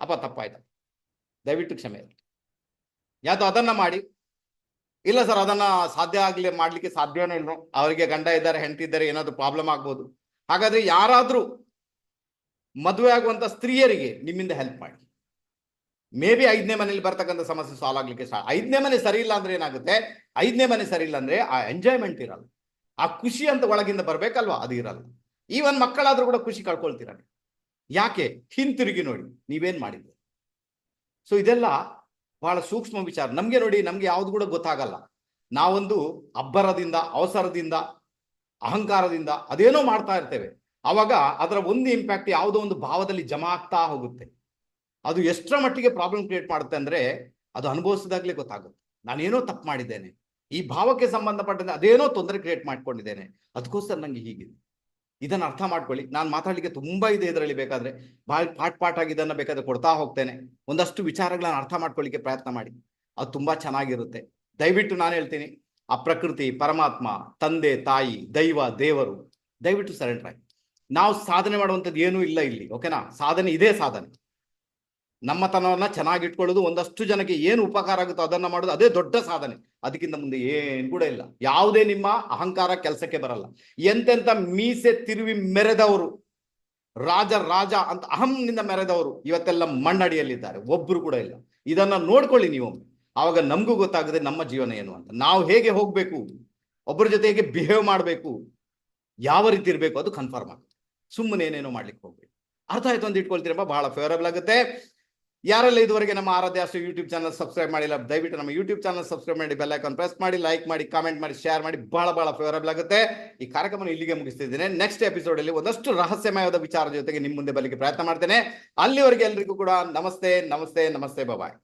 ಅಪ್ಪ, ತಪ್ಪಾಯ್ತು. ದಯವಿಟ್ಟು ಕ್ಷಮೆ ಇರಲಿ ಯಾವ್ದು ಅದನ್ನ ಮಾಡಿ. ಇಲ್ಲ ಸರ್, ಅದನ್ನ ಸಾಧ್ಯ ಆಗ್ಲಿ, ಮಾಡ್ಲಿಕ್ಕೆ ಸಾಧ್ಯವೇ ಇಲ್ಲ ಅವರಿಗೆ ಗಂಡ ಇದ್ದಾರೆ, ಹೆಂಡತಿ ಇದ್ದಾರೆ, ಏನಾದ್ರು ಪ್ರಾಬ್ಲಮ್ ಆಗ್ಬೋದು. ಹಾಗಾದ್ರೆ ಯಾರಾದ್ರೂ ಮದುವೆ ಆಗುವಂತ ಸ್ತ್ರೀಯರಿಗೆ ನಿಮ್ಮಿಂದ ಹೆಲ್ಪ್ ಮಾಡಿ. ಮೇ ಬಿ ಐದನೇ ಮನೇಲಿ ಬರ್ತಕ್ಕಂಥ ಸಮಸ್ಯೆ ಸಾಲ್ವ್ ಆಗ್ಲಿಕ್ಕೆ ಸಾ, ಐದನೇ ಮನೆ ಸರಿ ಇಲ್ಲ ಅಂದ್ರೆ ಏನಾಗುತ್ತೆ? ಐದನೇ ಮನೆ ಸರಿ ಇಲ್ಲ ಅಂದ್ರೆ ಆ ಎಂಜಾಯ್ಮೆಂಟ್ ಇರಲ್ಲ. ಆ ಖುಷಿ ಅಂತ ಒಳಗಿಂದ ಬರ್ಬೇಕಲ್ವಾ? ಅದು ಇರಲ್ಲ. ಈವನ್ ಮಕ್ಕಳಾದ್ರೂ ಕೂಡ ಖುಷಿ ಕಳ್ಕೊಳ್ತೀರ. ಯಾಕೆ? ಹಿಂತಿರುಗಿ ನೋಡಿ. ನೀವೇನ್ ಮಾಡಿದ್ರಿ? ಸೊ ಇದೆಲ್ಲ ಬಹಳ ಸೂಕ್ಷ್ಮ ವಿಚಾರ. ನಮ್ಗೆ ನೋಡಿ, ನಮ್ಗೆ ಯಾವ್ದು ಕೂಡ ಗೊತ್ತಾಗಲ್ಲ. ನಾವೊಂದು ಅಬ್ಬರದಿಂದ, ಅವಸರದಿಂದ, ಅಹಂಕಾರದಿಂದ ಅದೇನೋ ಮಾಡ್ತಾ ಇರ್ತೇವೆ. ಅವಾಗ ಅದರ ಒಂದು ಇಂಪ್ಯಾಕ್ಟ್ ಯಾವುದೋ ಒಂದು ಭಾವದಲ್ಲಿ ಜಮಾ ಆಗ್ತಾ ಹೋಗುತ್ತೆ. ಅದು ಎಷ್ಟರ ಮಟ್ಟಿಗೆ ಪ್ರಾಬ್ಲಮ್ ಕ್ರಿಯೇಟ್ ಮಾಡುತ್ತೆ ಅಂದ್ರೆ ಅದು ಅನುಭವಿಸಿದಾಗ್ಲೇ ಗೊತ್ತಾಗುತ್ತೆ. ನಾನೇನೋ ತಪ್ಪು ಮಾಡಿದ್ದೇನೆ. ಈ ಭಾವಕ್ಕೆ ಸಂಬಂಧಪಟ್ಟಂತೆ ಅದೇನೋ ತೊಂದರೆ ಕ್ರಿಯೇಟ್ ಮಾಡ್ಕೊಂಡಿದ್ದೇನೆ. ಅದಕ್ಕೋಸ್ಕರ ನಂಗೆ ಹೀಗಿದೆ. ಇದನ್ನ ಅರ್ಥ ಮಾಡ್ಕೊಳ್ಳಿ. ನಾನು ಮಾತಾಡ್ಲಿಕ್ಕೆ ತುಂಬಾ ಇದೆ ಇದರಲ್ಲಿ ಬೇಕಾದ್ರೆ. ಬಹಳ ಪಾಟ್ ಪಾಟ್ ಆಗಿ ಇದನ್ನ ಬೇಕಾದ್ರೆ ಕೊಡ್ತಾ ಹೋಗ್ತೇನೆ. ಒಂದಷ್ಟು ವಿಚಾರಗಳನ್ನ ಅರ್ಥ ಮಾಡ್ಕೊಳ್ಳಿಕ್ಕೆ ಪ್ರಯತ್ನ ಮಾಡಿ. ಅದು ತುಂಬಾ ಚೆನ್ನಾಗಿರುತ್ತೆ. ದಯವಿಟ್ಟು ನಾನು ಹೇಳ್ತೀನಿ. ಆ ಪ್ರಕೃತಿ ಪರಮಾತ್ಮ, ತಂದೆ, ತಾಯಿ, ದೈವ, ದೇವರು, ದಯವಿಟ್ಟು ಸರೆಂಡರ್ ನಾವು ಸಾಧನೆ ಮಾಡುವಂಥದ್ದು ಏನೂ ಇಲ್ಲ ಇಲ್ಲಿ ಓಕೆನಾ ಸಾಧನೆ ಇದೇ ಸಾಧನೆ. ನಮ್ಮತನವನ್ನ ಚೆನ್ನಾಗಿ ಇಟ್ಕೊಳ್ಳೋದು ಒಂದಷ್ಟು ಜನಕ್ಕೆ ಏನು ಉಪಕಾರ ಆಗುತ್ತೋ ಅದನ್ನ ಮಾಡೋದು ಅದೇ ದೊಡ್ಡ ಸಾಧನೆ. ಅದಕ್ಕಿಂತ ಮುಂದೆ ಏನು ಕೂಡ ಇಲ್ಲ. ಯಾವುದೇ ನಿಮ್ಮ ಅಹಂಕಾರ ಕೆಲಸಕ್ಕೆ ಬರಲ್ಲ. ಎಂತೆಂತ ಮೀಸೆ ತಿರುವಿ ಮೆರೆದವರು, ರಾಜ ರಾಜ ಅಂತ ಅಹಂನಿಂದ ಮೆರೆದವರು ಇವತ್ತೆಲ್ಲ ಮಣ್ಣಡಿಯಲ್ಲಿದ್ದಾರೆ. ಒಬ್ರು ಕೂಡ ಇಲ್ಲ. ಇದನ್ನ ನೋಡ್ಕೊಳ್ಳಿ ನೀವು ಆವಾಗ ನಮಗೂ ಗೊತ್ತಾಗುತ್ತೆ ನಮ್ಮ ಜೀವನ ಏನು ಅಂತ. ನಾವು ಹೇಗೆ ಹೋಗ್ಬೇಕು? ಒಬ್ಬರ ಜೊತೆ ಹೇಗೆ ಬಿಹೇವ್ ಮಾಡಬೇಕು? ಯಾವ ರೀತಿ ಇರಬೇಕು? ಅದು ಕನ್ಫರ್ಮ್ ಆಗುತ್ತೆ. ಸುಮ್ಮನೆ ಏನೇನೋ ಮಾಡ್ಲಿಕ್ಕೆ ಹೋಗ್ಬೇಕು ಅರ್ಥ ಆಯ್ತು ಅಂತ ಇಟ್ಕೊಳ್ತೀರಪ್ಪ. ಬಹಳ ಫೇವರಬಲ್ ಆಗುತ್ತೆ. ಯಾರೆಲ್ಲ ಇದುವರೆಗೆ ನಮ್ಮ ಆರಾಧ್ಯ ಅಷ್ಟು ಯೂಟ್ಯೂಬ್ ಚಾನಲ್ ಸಬ್ಸ್ಕ್ರೈಬ್ ಮಾಡಿಲ್ಲ, ದಯವಿಟ್ಟು ನಮ್ಮ ಯೂಟ್ಯೂಬ್ ಚಾನಲ್ ಸಬ್ಸ್ಕ್ರೈಬ್ ಮಾಡಿ ಬೆಲ್ ಐಕಾನ್ ಪ್ರೆಸ್ ಮಾಡಿ ಲೈಕ್ ಮಾಡಿ ಕಾಮೆಂಟ್ ಮಾಡಿ ಶೇರ್ ಮಾಡಿ, ಬಹಳ ಬಹಳ ಫೇವರಬಲ್ ಆಗುತ್ತೆ. ಈ ಕಾರ್ಯಕ್ರಮ ಇಲ್ಲಿಗೆ ಮುಗಿಸ್ತಿದ್ದೇನೆ. ನೆಕ್ಸ್ಟ್ ಎಪಿಸೋಡ್ ಅಲ್ಲಿ ಒಂದಷ್ಟು ರಹಸ್ಯಮಯವಾದ ವಿಚಾರದ ಜೊತೆಗೆ ನಿಮ್ಮ ಮುಂದೆ ಬರಲಿಕ್ಕೆ ಪ್ರಯತ್ನ ಮಾಡ್ತೇನೆ. ಅಲ್ಲಿವರೆಗೆ ಎಲ್ರಿಗೂ ಕೂಡ ನಮಸ್ತೆ ನಮಸ್ತೆ ನಮಸ್ತೆ ಬಾಯ್